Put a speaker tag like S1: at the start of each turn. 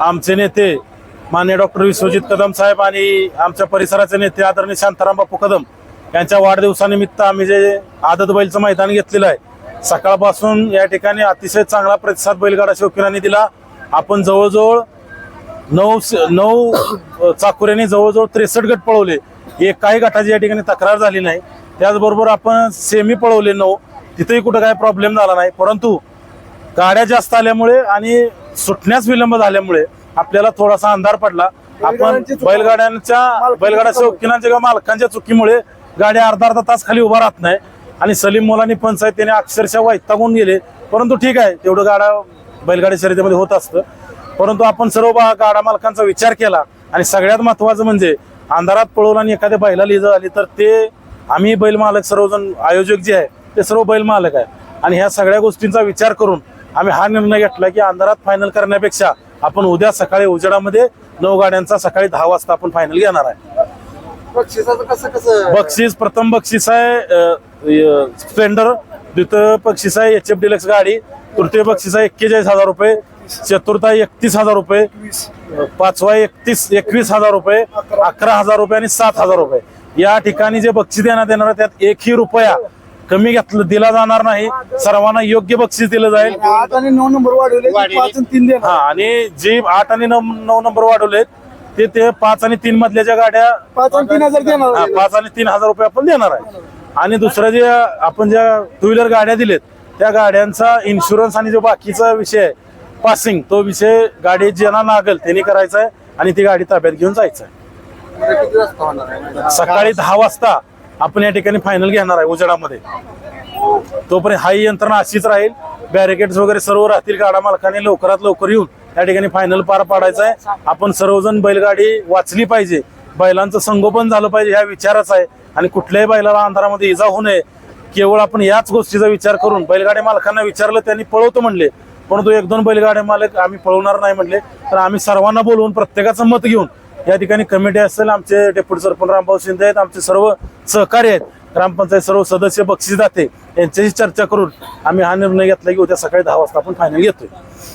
S1: आमचे नेते मान्य डॉक्टर विश्वजित कदम साहेब आणि आमच्या परिसराचे नेते आदरणीय शांताराम बापू कदम यांच्या वाढदिवसानिमित्त आम्ही जे आदत बैलचं मैदान घेतलेलं आहे सकाळपासून या ठिकाणी अतिशय चांगला प्रतिसाद बैलगाडा शौकीनांनी दिला. आपण जवळजवळ नऊ स- नऊ चाकुऱ्यांनी जवळजवळ त्रेसष्ट गट पळवले. एक काही गटाची या ठिकाणी तक्रार झाली नाही. त्याचबरोबर आपण सेमी पळवले नऊ. तिथेही कुठं काही प्रॉब्लेम झाला नाही. परंतु गाड्या जास्त आल्यामुळे आणि सुटण्यास विलंब झाल्यामुळे आपल्याला थोडासा अंधार पडला. आपण बैलगाड्यांच्या बैलगाड्या शौकीनांच्या किंवा मालकांच्या चुकीमुळे गाड्या अर्धा अर्धा तास खाली उभा राहत नाही आणि सलीम मोलानी पंचायत त्याने अक्षरशः वैतागून गेले. परंतु ठीक आहे तेवढं गाडा बैलगाडी शर्यतीमध्ये होत असतं. परंतु आपण सर्व गाडा मालकांचा विचार केला आणि सगळ्यात महत्वाचं म्हणजे अंधारात पळवलं आणि एखाद्या बैलाला इजा आली तर ते आम्ही बैल मालक सर्वजण आयोजक जे आहे ते सर्व बैल मालक आहे. आणि ह्या सगळ्या गोष्टींचा विचार करून आम्ही हा निर्णय घेतला की अंधारात फायनल करण्यापेक्षा आपण उद्या सकाळी उजेडामध्ये नऊ गाड्यांचा सकाळी दहा वाजता आपण फायनल घेणार आहे.
S2: बक्षिसाचं कसं कसं
S1: बक्षीस प्रथम बक्षीस आहे स्प्लेंडर द्वितीय बक्षीस आहे एच एफ डिलक्स गाडी तृतीय बक्षीस आहे एक्केचाळीस हजार रुपये चतुर्थ आहे एकतीस हजार रुपये पाचवा एकतीस एकवीस हजार रुपये अकरा हजार रुपये आणि सात हजार रुपये. या ठिकाणी जे बक्षीस देण्यात येणार आहे त्यात एकही रुपया कमी घेतलं दिला जाणार नाही. सर्वांना योग्य बक्षीस दिलं जाईल.
S2: आठ आणि नऊ नंबर वाढवले पाच आणि तीन
S1: हा आणि जे आठ आणि नऊ नऊ नंबर वाढवलेत ते ते पाच आणि तीन मधल्याच्या गाड्या
S2: पाच आणि तीन हजार
S1: हा,
S2: देणार
S1: पाच आणि तीन हजार रुपये आपण देणार आहे. आणि दुसरं जे आपण ज्या टू व्हीलर गाड्या दिलेत त्या गाड्यांचा इन्शुरन्स आणि जो बाकीचा विषय आहे पासिंग तो विषय गाडी ज्यांना लागेल त्यांनी करायचा आहे आणि ती गाडी ताब्यात घेऊन जायचं आहे. सकाळी दहा वाजता आपण या ठिकाणी फायनल घेणार आहे उजेडामध्ये. तोपर्यंत हाही यंत्रणा अशीच राहील. बॅरिकेड्स वगैरे सर्व राहतील गाडा मालकाने लवकरात लवकर येऊन या ठिकाणी फायनल पार पाडायचं आहे. आपण सर्वजण बैलगाडी वाचली पाहिजे. बैलांचं संगोपन झालं पाहिजे ह्या विचारच आहे. आणि कुठल्याही बैलाला अंधारामध्ये इजा होऊ नये. केवळ आपण याच गोष्टीचा विचार करून बैलगाडी मालकांना विचारलं त्यांनी पळवतो म्हणले. परंतु एक दोन बैलगाड्या मालक आम्ही पळवणार नाही म्हणले. तर आम्ही सर्वांना बोलवून प्रत्येकाचं मत घेऊन या ठिकाणी कमिटी असेल आमचे डेप्युटी सरपंच रामभाऊ शिंदे आहेत आमचे सर्व सहकारी आहेत. ग्रामपंचायत सर्व सदस्य बक्षीस दाते. यांच्याशी चर्चा करून आम्ही हा निर्णय घेतला की उद्या सकाळी दहा वाजता आपण फायनल घेतोय.